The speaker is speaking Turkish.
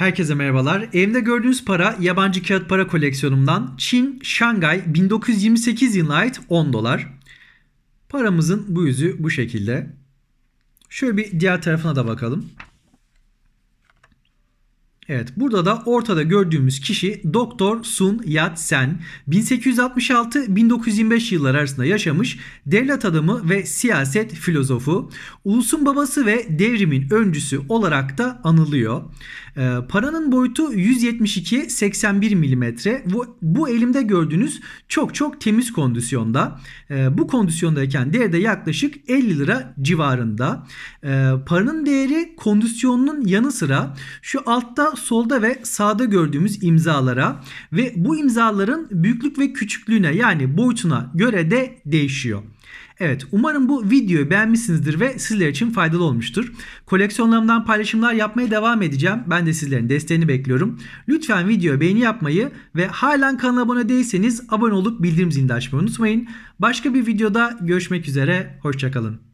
Herkese merhabalar. Evimde gördüğünüz para yabancı kağıt para koleksiyonumdan Çin, Şangay 1928 yılına ait 10 dolar. Paramızın bu yüzü bu şekilde. Şöyle bir diğer tarafına da bakalım. Evet burada da ortada gördüğümüz kişi Doktor Sun Yat-sen 1866-1925 yılları arasında yaşamış devlet adamı ve siyaset filozofu. Ulusun babası ve devrimin öncüsü olarak da anılıyor. Ee, paranın boyutu 172-81 mm. Bu, bu elimde gördüğünüz çok çok temiz kondisyonda. Ee, bu kondisyondayken değeri de yaklaşık 50 lira civarında. Ee, paranın değeri kondisyonunun yanı sıra şu altta solda ve sağda gördüğümüz imzalara ve bu imzaların büyüklük ve küçüklüğüne yani boyutuna göre de değişiyor. Evet umarım bu videoyu beğenmişsinizdir ve sizler için faydalı olmuştur. Koleksiyonlarımdan paylaşımlar yapmaya devam edeceğim. Ben de sizlerin desteğini bekliyorum. Lütfen videoya beğeni yapmayı ve halen kanala abone değilseniz abone olup bildirim zilini açmayı unutmayın. Başka bir videoda görüşmek üzere. Hoşçakalın.